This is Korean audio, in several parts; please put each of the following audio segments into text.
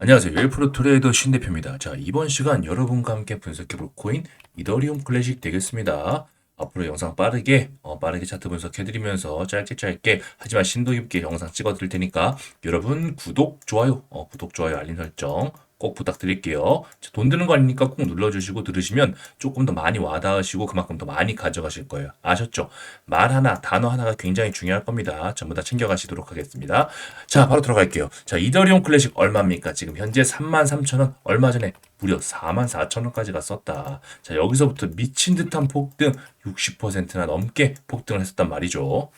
안녕하세요. 웰프로 트레이더 신 대표입니다. 자, 이번 시간 여러분과 함께 분석해볼 코인 이더리움 클래식 되겠습니다. 앞으로 영상 빠르게 어, 빠르게 차트 분석해드리면서 짧게 짧게 하지만 심도 깊게 영상 찍어드릴 테니까 여러분 구독, 좋아요, 어, 구독, 좋아요, 알림 설정 꼭 부탁드릴게요. 자, 돈 드는 거 아니니까 꼭 눌러주시고 들으시면 조금 더 많이 와닿으시고 그만큼 더 많이 가져가실 거예요. 아셨죠? 말 하나, 단어 하나가 굉장히 중요할 겁니다. 전부 다 챙겨가시도록 하겠습니다. 자, 바로 들어갈게요. 자, 이더리움 클래식 얼마입니까? 지금 현재 33,000원, 얼마 전에 무려 44,000원까지 갔었다. 자, 여기서부터 미친 듯한 폭등 60%나 넘게 폭등을 했었단 말이죠.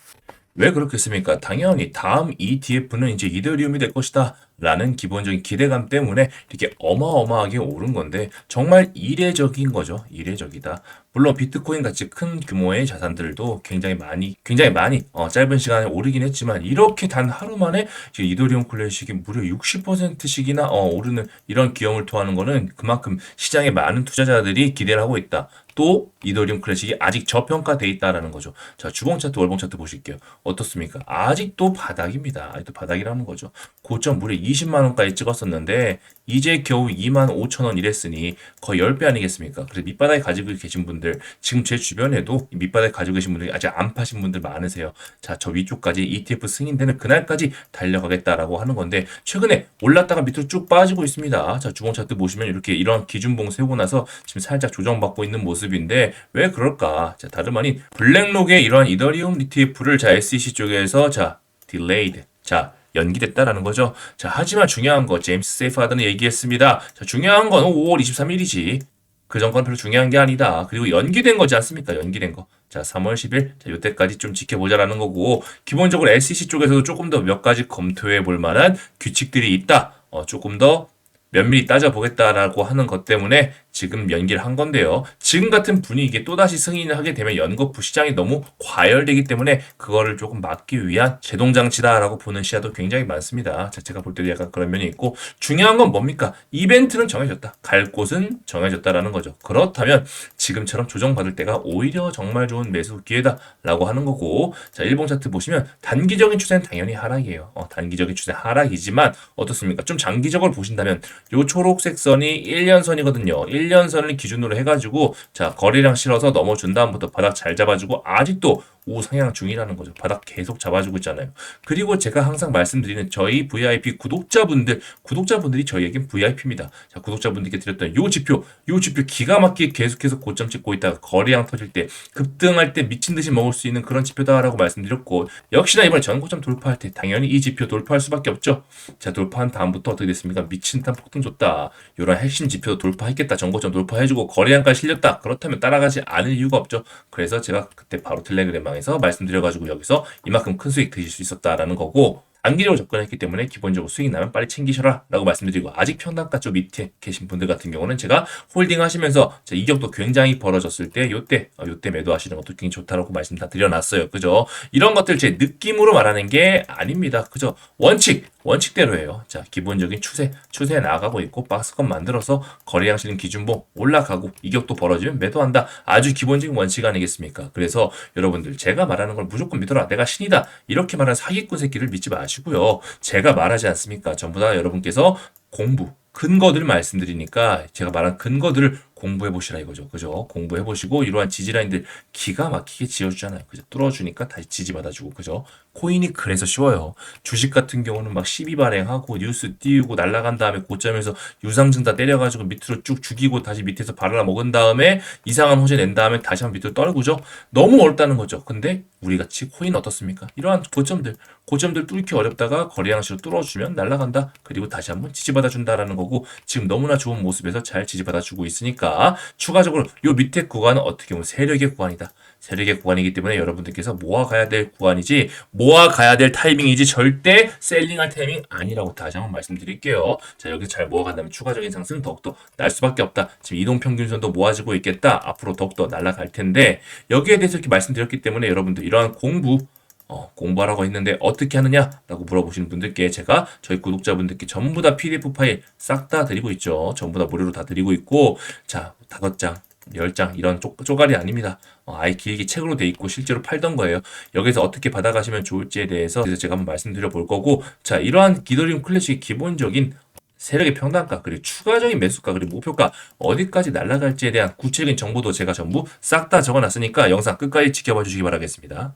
왜 그렇겠습니까? 당연히 다음 ETF는 이제 이더리움이 될 것이다. 라는 기본적인 기대감 때문에 이렇게 어마어마하게 오른 건데 정말 이례적인 거죠. 이례적이다. 물론 비트코인 같이 큰 규모의 자산들도 굉장히 많이 굉장히 많이 어, 짧은 시간에 오르긴 했지만 이렇게 단 하루 만에 이더리움 클래식이 무려 60%씩이나 어, 오르는 이런 기염을 토하는 거는 그만큼 시장에 많은 투자자들이 기대를 하고 있다. 또 이더리움 클래식이 아직 저평가돼 있다라는 거죠. 자, 주봉 차트, 월봉 차트 보실게요. 어떻습니까? 아직도 바닥입니다. 아직도 바닥이라는 거죠. 고점 무려 20만 원까지 찍었었는데 이제 겨우 2만 5천 원 이랬으니 거의 10배 아니겠습니까? 그래서 밑바닥에 가지고 계신 분들 지금 제 주변에도 밑바닥에 가지고 계신 분들이 아직 안 파신 분들 많으세요. 자, 저 위쪽까지 ETF 승인되는 그날까지 달려가겠다라고 하는 건데 최근에 올랐다가 밑으로 쭉 빠지고 있습니다. 자, 주봉 차트 보시면 이렇게 이런 기준봉 세우고 나서 지금 살짝 조정받고 있는 모습 인데 왜 그럴까? 자, 다름 아닌 블랙록의 이러한 이더리움 ETF를 자, SEC 쪽에서 자, delayed. 자, 연기됐다라는 거죠. 자, 하지만 중요한 거 제임스 세이프하드는 얘기했습니다. 자, 중요한 건 5월 23일이지. 그 전건 별로 중요한 게 아니다. 그리고 연기된 거지 않습니까? 연기된 거. 자, 3월 10일. 자, 요때까지 좀 지켜보자라는 거고, 기본적으로 SEC 쪽에서도 조금 더 몇 가지 검토해 볼 만한 규칙들이 있다. 어, 조금 더 면밀히 따져보겠다라고 하는 것 때문에 지금 연기를 한 건데요. 지금 같은 분위기에 또다시 승인을 하게 되면 연거푸 시장이 너무 과열되기 때문에 그거를 조금 막기 위한 제동장치다라고 보는 시야도 굉장히 많습니다. 자, 제가 볼 때도 약간 그런 면이 있고 중요한 건 뭡니까? 이벤트는 정해졌다. 갈 곳은 정해졌다라는 거죠. 그렇다면 지금처럼 조정받을 때가 오히려 정말 좋은 매수 기회다라고 하는 거고 자, 일봉 차트 보시면 단기적인 추세는 당연히 하락이에요. 어, 단기적인 추세 하락이지만 어떻습니까? 좀 장기적으로 보신다면 요 초록색 선이 1년 선이거든요. 1년 선을 기준으로 해가지고 자 거래량 실어서 넘어준 다음부터 바닥 잘 잡아주고 아직도 우상향 중이라는 거죠. 바닥 계속 잡아주고 있잖아요. 그리고 제가 항상 말씀드리는 저희 VIP 구독자분들, 구독자분들이 저희에겐 VIP입니다. 자, 구독자분들께 드렸던 요 지표, 요 지표 기가 막히게 계속해서 고점 찍고 있다가 거래량 터질 때, 급등할 때 미친 듯이 먹을 수 있는 그런 지표다라고 말씀드렸고, 역시나 이번에 전고점 돌파할 때 당연히 이 지표 돌파할 수밖에 없죠. 자, 돌파한 다음부터 어떻게 됐습니까? 미친 듯한 폭등 줬다. 요런 핵심 지표도 돌파했겠다. 전고점 돌파해주고 거래량까지 실렸다. 그렇다면 따라가지 않을 이유가 없죠. 그래서 제가 그때 바로 텔레그램 방에서 말씀드려가지고 여기서 이만큼 큰 수익 드실 수 있었다라는 거고 단기적으로 접근했기 때문에 기본적으로 수익 나면 빨리 챙기셔라 라고 말씀드리고 아직 평단가 쪽 밑에 계신 분들 같은 경우는 제가 홀딩 하시면서 제 이격도 굉장히 벌어졌을 때 요때 어, 요때 매도하시는 것도 굉장히 좋다라고 말씀 다 드려놨어요. 그죠? 이런 것들 제 느낌으로 말하는 게 아닙니다. 그죠? 원칙 원칙대로예요 자 기본적인 추세 추세에 나가고 있고 박스권 만들어서 거래량 실린 기준봉 올라가고 이격도 벌어지면 매도한다 아주 기본적인 원칙 아니겠습니까 그래서 여러분들 제가 말하는 걸 무조건 믿어라 내가 신이다 이렇게 말하는 사기꾼 새끼를 믿지 마시고요 제가 말하지 않습니까 전부 다 여러분께서 공부 근거들을 말씀드리니까 제가 말한 근거들을 공부해 보시라 이거죠. 그죠? 공부해 보시고 이러한 지지라인들 기가 막히게 지어주잖아요. 그죠? 뚫어주니까 다시 지지받아주고 그죠? 코인이 그래서 쉬워요. 주식 같은 경우는 막 시비 발행하고 뉴스 띄우고 날아간 다음에 고점에서 유상증 다 때려가지고 밑으로 쭉 죽이고 다시 밑에서 발라 먹은 다음에 이상한 호재 낸 다음에 다시 한번 밑으로 떨구죠. 너무 어렵다는 거죠. 근데 우리 같이 코인 어떻습니까? 이러한 고점들 고점들 뚫기 어렵다가 거래량식으로 뚫어주면 날아간다. 그리고 다시 한번 지지받아준다라는 거고 지금 너무나 좋은 모습에서 잘 지지받아주고 있으니까 추가적으로 요 밑에 구간은 어떻게 보면 세력의 구간이다. 세력의 구간이기 때문에 여러분들께서 모아가야 될 구간이지 모아가야 될 타이밍이지 절대 셀링할 타이밍 아니라고 다시 한번 말씀드릴게요. 자 여기서 잘 모아간다면 추가적인 상승 더욱더 날 수밖에 없다. 지금 이동평균선도 모아지고 있겠다. 앞으로 더욱더 날아갈 텐데 여기에 대해서 이렇게 말씀드렸기 때문에 여러분들 이러한 공부 어, 공부하라고 했는데 어떻게 하느냐라고 물어보시는 분들께 제가 저희 구독자분들께 전부 다 PDF 파일 싹 다 드리고 있죠. 전부 다 무료로 다 드리고 있고 자 다섯 장, 열장 이런 쪼, 쪼가리 아닙니다. 어, 아예 길게 책으로 돼 있고 실제로 팔던 거예요. 여기서 어떻게 받아가시면 좋을지에 대해서 제가 한번 말씀드려 볼 거고 자 이러한 기더리움 클래식의 기본적인 세력의 평단가, 그리고 추가적인 매수가, 그리고 목표가 어디까지 날아갈지에 대한 구체적인 정보도 제가 전부 싹 다 적어놨으니까 영상 끝까지 지켜봐 주시기 바라겠습니다.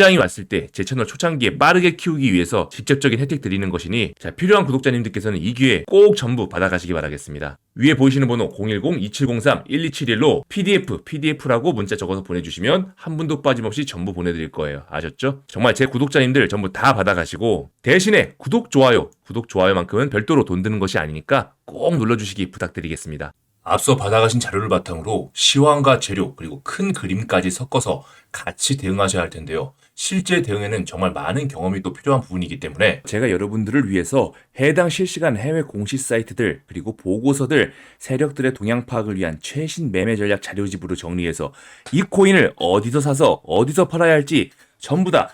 장이 왔을 때 제 채널 초창기에 빠르게 키우기 위해서 직접적인 혜택 드리는 것이니 자, 필요한 구독자님들께서는 이 기회 꼭 전부 받아가시기 바라겠습니다. 위에 보이시는 번호 010-2703-1271로 PDF, PDF라고 문자 적어서 보내주시면 한 분도 빠짐없이 전부 보내드릴 거예요. 아셨죠? 정말 제 구독자님들 전부 다 받아가시고 대신에 구독, 좋아요, 구독, 좋아요만큼은 별도로 돈 드는 것이 아니니까 꼭 눌러주시기 부탁드리겠습니다. 앞서 받아가신 자료를 바탕으로 시황과 재료 그리고 큰 그림까지 섞어서 같이 대응하셔야 할 텐데요. 실제 대응에는 정말 많은 경험이 또 필요한 부분이기 때문에 제가 여러분들을 위해서 해당 실시간 해외 공시 사이트들 그리고 보고서들 세력들의 동향 파악을 위한 최신 매매 전략 자료집으로 정리해서 이 코인을 어디서 사서 어디서 팔아야 할지 전부 다